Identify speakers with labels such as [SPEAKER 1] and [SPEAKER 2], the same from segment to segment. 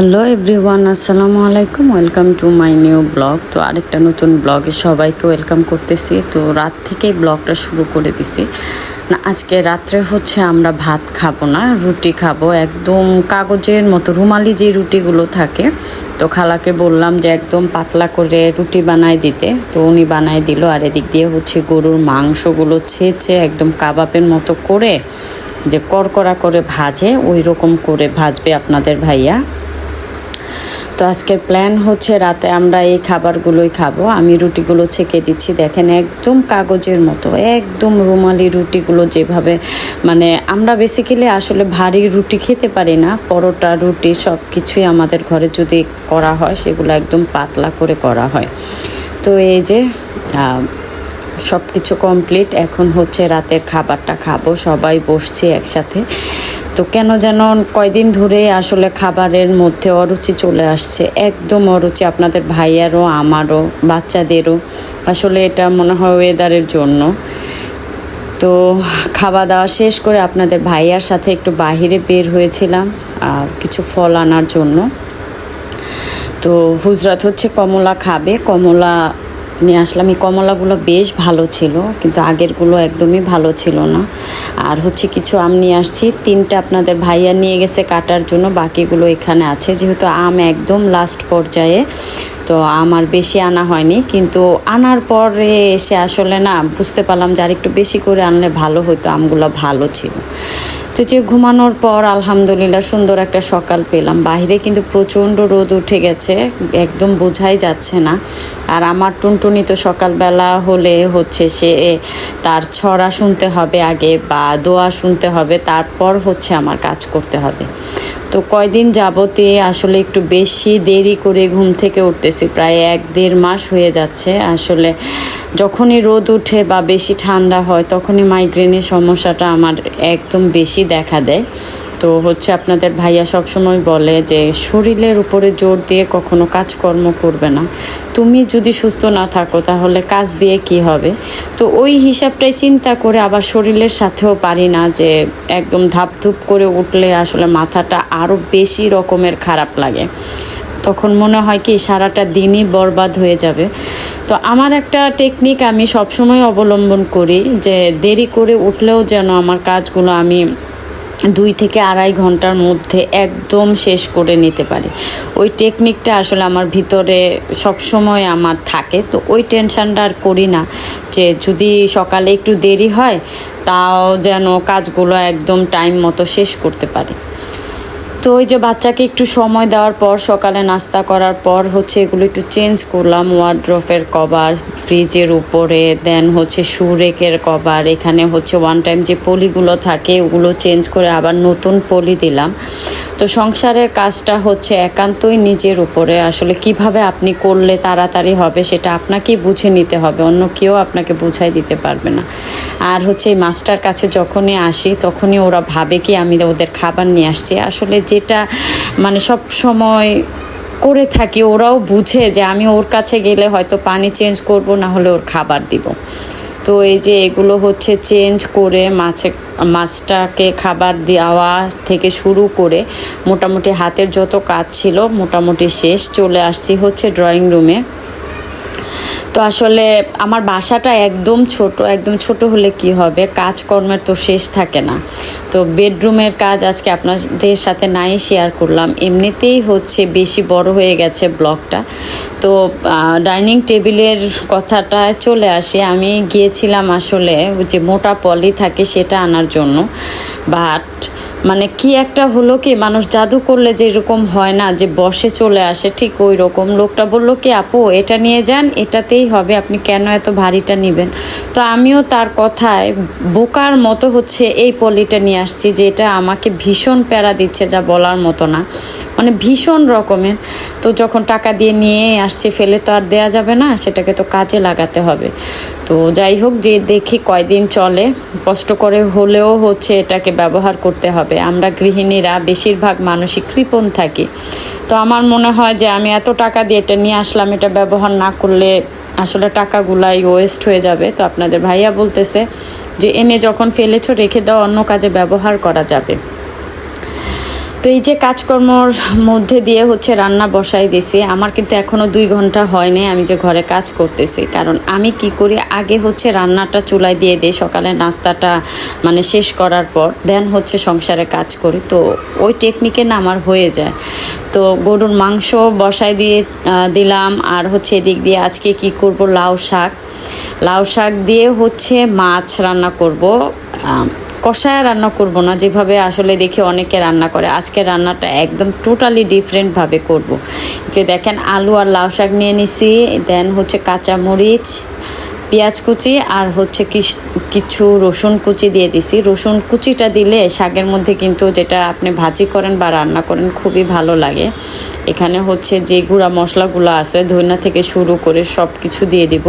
[SPEAKER 1] Hello everyone আসসালামু আলাইকুম welcome to my new blog তো আরেকটা নতুন ব্লগে সবাইকে ওয়েলকাম করতেছি। তো রাত থেকেই ব্লগটা শুরু করে দিছি। না, আজকে রাত্রে হচ্ছে আমরা ভাত খাব না, রুটি খাব। একদম কাগজের মতো, রুমালি যে রুটিগুলো থাকে। তো খালাকে বললাম যে একদম পাতলা করে রুটি বানায় দিতে। তো উনি বানায় দিল, আর এদিক দিয়ে হচ্ছে গরুর মাংসগুলো ছেঁচে একদম কাবাবের মতো করে যে কড়কড়া করে ভাজে ওই রকম করে ভাজবে আপনাদের ভাইয়া। তো আজকের প্ল্যান হচ্ছে রাতে আমরা এই খাবারগুলোই খাব। আমি রুটিগুলো ছেঁকে দিচ্ছি। দেখেন একদম কাগজের মতো, একদম রুমালি রুটিগুলো যেভাবে মানে আমরা বেসিক্যালি আসলে ভারী রুটি খেতে পারি না, পরোটা, রুটি সব কিছুই আমাদের ঘরে যদি করা হয়, সেগুলো একদম পাতলা করে করা হয়। তো এই যে সব কিছু কমপ্লিট এখন হচ্ছে রাতের খাবারটা খাব। সবাই বসছি একসাথে। তো কেন যেন কয়দিন ধরে আসলে খাবারের মধ্যে অরুচি চলে আসছে, একদম অরুচি আপনাদের ভাইয়ারও, আমারও, বাচ্চাদেরও। আসলে এটা মনে হয় ওয়েদারের জন্য। তো খাওয়া দাওয়া শেষ করে আপনাদের ভাইয়ার সাথে একটু বাহিরে বের হয়েছিলাম, আর কিছু ফল আনার জন্য। তো হুজরাত হচ্ছে কমলা খাবে, কমলা নিয়ে আসলাম। এই কমলাগুলো বেশ ভালো ছিল, কিন্তু আগেরগুলো একদমই ভালো ছিল না। আর হচ্ছে কিছু আম নিয়ে আসছি। তিনটা আপনাদের ভাইয়া নিয়ে গেছে কাটার জন্য, বাকিগুলো এখানে আছে। যেহেতু আম একদম লাস্ট পর্যায়ে তো আমার বেশি আনা হয়নি, কিন্তু আনার পরে এসে আসলে না বুঝতে পারলাম যে আর একটু বেশি করে আনলে ভালো হতো আমগুলো ভালো ছিল। তো যে ঘুমানোর পর আলহামদুলিল্লাহ সুন্দর একটা সকাল পেলাম। বাইরে কিন্তু প্রচণ্ড রোদ উঠে গেছে, একদম বোঝাই যাচ্ছে না। আর আমার টুনটুনি তো সকালবেলা হলে হচ্ছে সে তার ছড়া শুনতে হবে আগে বা দোয়া শুনতে হবে, তারপর হচ্ছে আমার কাজ করতে হবে। তো কয়দিন যাবতে আসলে একটু বেশি দেরি করে ঘুম থেকে উঠতেছি, প্রায় এক দেড় মাস হয়ে যাচ্ছে। আসলে যখনই রোদ উঠে বা বেশি ঠান্ডা হয়, তখনই মাইগ্রেনের সমস্যাটা আমার একদম বেশি দেখা দেয়। তো হচ্ছে আপনাদের ভাইয়া সবসময় বলে যে শরীরের উপরে জোর দিয়ে কখনো কাজকর্ম করবে না। তুমি যদি সুস্থ না থাকো তাহলে কাজ দিয়ে কি হবে? তো ওই হিসাবটাই চিন্তা করে আবার শরীরের সাথেও পারি না যে একদম ধাপধুপ করে উঠলে আসলে মাথাটা আরও বেশি রকমের খারাপ লাগে। তখন মনে হয় কি সারাটা দিনই বরবাদ হয়ে যাবে। তো আমার একটা টেকনিক আমি সবসময় অবলম্বন করি যে দেরি করে উঠলেও যেন আমার কাজগুলো আমি দুই থেকে আড়াই ঘণ্টার মধ্যে একদম শেষ করে নিতে পারি। ওই টেকনিকটা আসলে আমার ভিতরে সবসময় আমার থাকে। তো ওই টেনশানটা আর করি না যে যদি সকালে একটু দেরি হয়, তাও যেন কাজগুলো একদম টাইম মতো শেষ করতে পারি। তো ওই যে বাচ্চাকে একটু সময় দেওয়ার পর, সকালে নাস্তা করার পর হচ্ছে এগুলো একটু চেঞ্জ করলাম। ওয়ার্ড্রফের কভার ফ্রিজের উপরে দেন হচ্ছে সুরেকের কভার এখানে হচ্ছে ওয়ান টাইম যে পলিগুলো থাকে, ওগুলো চেঞ্জ করে আবার নতুন পলি দিলাম। তো সংসারের কাজটা হচ্ছে একান্তই নিজের উপরে। আসলে কীভাবে আপনি করলে তাড়াতাড়ি হবে সেটা আপনাকেই বুঝে নিতে হবে, অন্য কেউ আপনাকে বুঝাই দিতে পারবে না। আর হচ্ছে এই মাস্টার কাছে যখনই আসি, তখনই ওরা ভাবে কি আমি ওদের খাবার নিয়ে আসছি। আসলে যেটা মানে সব সময় করে থাকি, ওরাও বুঝে যে আমি ওর কাছে গেলে হয়তো পানি চেঞ্জ করব, না হলে ওর খাবার দিব। তো এই যে এগুলো হচ্ছে চেঞ্জ করে মাছে, মাছটাকে খাবার দেওয়া থেকে শুরু করে মোটামুটি হাতের যত কাজ ছিল মোটামুটি শেষ চলে আসছি হচ্ছে ড্রয়িং রুমে। তো আসলে আমার বাসাটা একদম ছোট একদম ছোট হলে কি হবে? কাজকর্মের তো শেষ থাকে না। তো বেডরুমের কাজ আজকে আপনাদের সাথে নাই শেয়ার করলাম। এমনিতেই হচ্ছে বেশি বড় হয়ে গেছে ব্লগটা তো ডাইনিং টেবিলের কথাটা চলে আসে। আমি গিয়েছিলাম আসলে যে মোটা পলি থাকে সেটা আনার জন্য। বাট মানে কি একটা হলো কি, মানুষ জাদু করলে যেরকম হয় না, যে বসে চলে আসে, ঠিক ওই রকম। লোকটা বলল, কি আপু, এটা নিয়ে যান, এটাতেই হবে, আপনি কেন এত ভারীটা নেবেন? তো আমিও তার কথায় বোকার মতো হচ্ছে এই পলিটা নিয়ে আসছি, যে এটা আমাকে ভীষণ প্যারা দিচ্ছে যা বলার মতো না। মানে ভীষণ রকমের। তো যখন টাকা দিয়ে নিয়ে আসছে, ফেলে তো আর দেয়া যাবে না, সেটাকে তো কাজে লাগাতে হবে। তো যাই হোক, যে দেখি কয়দিন চলে, কষ্ট করে হলেও হচ্ছে এটাকে ব্যবহার করতে হবে। আমরা গৃহিণীরা বেশিরভাগ মানসিক কৃপণ থাকি। তো আমার মনে হয় যে আমি এত টাকা দিয়ে এটা নিয়ে আসলাম, এটা ব্যবহার না করলে আসলে টাকাগুলাই ওয়েস্ট হয়ে যাবে। তো আপনাদের ভাইয়া বলতেছে যে, এনে যখন ফেলেছো, রেখে দাও, অন্য কাজে ব্যবহার করা যাবে। তো এই যে কাজকর্মর মধ্যে দিয়ে হচ্ছে রান্না বসাই দিছি, আমার কিন্তু এখনও দুই ঘণ্টা হয়নি আমি যে ঘরে কাজ করতেছি। কারণ আমি কি করি, আগে হচ্ছে রান্নাটা চুলায় দিয়ে দিই, সকালে নাস্তাটা মানে শেষ করার পর দেন হচ্ছে সংসারে কাজ করি। তো ওই টেকনিকে না আমার হয়ে যায়। তো গরুর মাংস বসাই দিয়ে দিলাম, আর হচ্ছে এদিক দিয়ে আজকে কি করব, লাউ শাক। লাউ শাক দিয়ে হচ্ছে মাছ রান্না করব কষায় রান্না করব না, যেভাবে আসলে দেখি অনেকে রান্না করে। আজকে রান্নাটা একদম টোটালি ডিফারেন্টভাবে করব। যে দেখেন, আলু আর লাউ শাক নিয়ে নিছি দেন হচ্ছে কাঁচা মরিচ পেঁয়াজ কুচি আর হচ্ছে কিছু রসুন কুচি দিয়ে দিছি। রসুন কুচিটা দিলে শাকের মধ্যে কিন্তু যেটা আপনি ভাজি করেন বা রান্না করেন খুবই ভালো লাগে। এখানে হচ্ছে যে গুঁড়া মশলাগুলো আছে ধনিয়া থেকে শুরু করে সব কিছু দিয়ে দিব।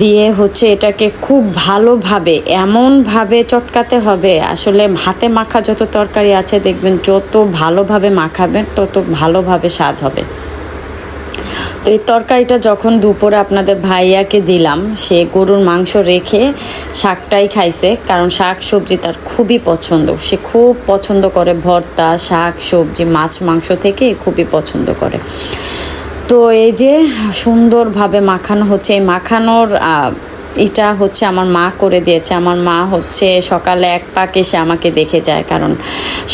[SPEAKER 1] দিয়ে হচ্ছে এটাকে খুব ভালোভাবে, এমনভাবে চটকাতে হবে। আসলে হাতে মাখা যত তরকারি আছে, দেখবেন যত ভালোভাবে মাখাবেন তত ভালোভাবে স্বাদ হবে। তো এই তরকারিটা যখন দুপুরে আপনাদের ভাইয়াকে দিলাম, সে গরুর মাংস রেখে শাকটাই খাইছে, কারণ শাক সবজি তার খুবই পছন্দ। সে খুব পছন্দ করে ভর্তা, শাক, সবজি, মাছ, মাংস থেকে খুবই পছন্দ করে। তো এই যে সুন্দরভাবে মাখানো হচ্ছে, এই মাখানোর এটা হচ্ছে আমার মা করে দিয়েছে। আমার মা হচ্ছে সকালে এক পাক এসে আমাকে দেখে যায়, কারণ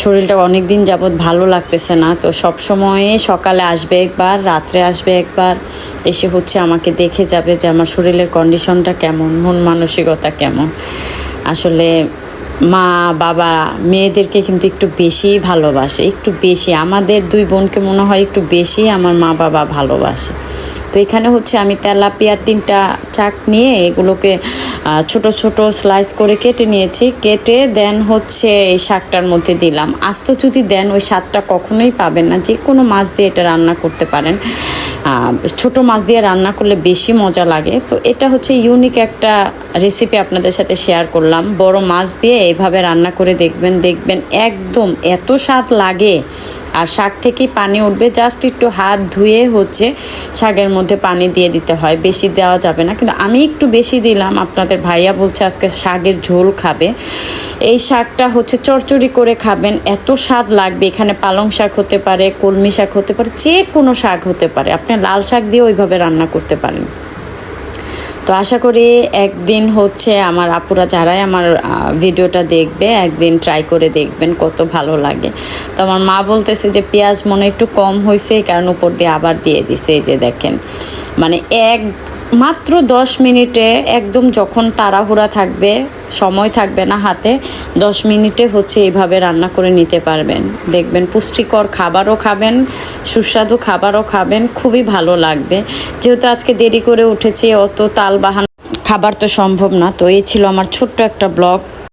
[SPEAKER 1] শরীরটা অনেক দিন যাবৎ ভালো লাগতেছে না। তো সব সময়ে সকালে আসবে একবার, রাত্রে আসবে একবার, এসে হচ্ছে আমাকে দেখে যাবে যে আমার শরীরের কন্ডিশনটা কেমন, মন মানসিকতা কেমন। আসলে মা, বাবা, মেয়েদেরকে কিন্তু একটু বেশি ভালোবাসে। একটু বেশি। আমাদের দুই বোনকে মনে হয় একটু বেশি আমার মা, বাবা ভালোবাসে। তো এখানে হচ্ছে আমি তেলাপিয়ার তিনটা চাক নিয়ে এগুলোকে ছোট ছোট স্লাইস করে কেটে নিয়েছি। কেটে দেন হচ্ছে এই শাকটার মধ্যে দিলাম। আস্ত যদি দেন ওই স্বাদটা কখনোই পাবেন না। যে কোনো মাছ দিয়ে এটা রান্না করতে পারেন। ছোট মাছ দিয়ে রান্না করলে বেশি মজা লাগে। তো এটা হচ্ছে ইউনিক একটা রেসিপি আপনাদের সাথে শেয়ার করলাম। বড় মাছ দিয়ে এইভাবে রান্না করে দেখবেন দেখবেন একদম এত স্বাদ লাগে। আর শাক থেকেই পানি উঠবে। জাস্ট একটু হাত ধুয়ে হচ্ছে শাকের মধ্যে পানি দিয়ে দিতে হয়। বেশি দেওয়া যাবে না। কিন্তু আমি একটু বেশি দিলাম। আপনাদের ভাইয়া বলছে আজকে শাকের ঝোল খাবে। এই শাকটা হচ্ছে চরচড়ি করে খাবেন। এত স্বাদ লাগবে। এখানে পালং শাক হতে পারে, কলমি শাক হতে পারে, যে কোনো শাক হতে পারে। আপনি লাল শাক দিয়ে ওইভাবে রান্না করতে পারেন। তো আশা করি একদিন হচ্ছে আমার আপুরা যারাই আমার ভিডিওটা দেখবে, একদিন ট্রাই করে দেখবেন কত ভালো লাগে। তো আমার মা বলতেছে যে পেঁয়াজ মনে একটু কম হয়েছে কারণ উপর দিয়ে আবার দিয়ে দিছে, এই যে দেখেন। মানে এক মাত্র দশ মিনিটে একদম যখন তাড়াহুড়া থাকবে, সময় থাকবে না হাতে, দশ মিনিটে হচ্ছে এইভাবে রান্না করে নিতে পারবেন। দেখবেন পুষ্টিকর খাবারও খাবেন, সুস্বাদু খাবারও খাবেন, খুবই ভালো লাগবে। যেহেতু আজকে দেরি করে উঠেছি, অত তাল বাহান খাবার তো সম্ভব না। তো এই ছিল আমার ছোট্ট একটা ব্লগ।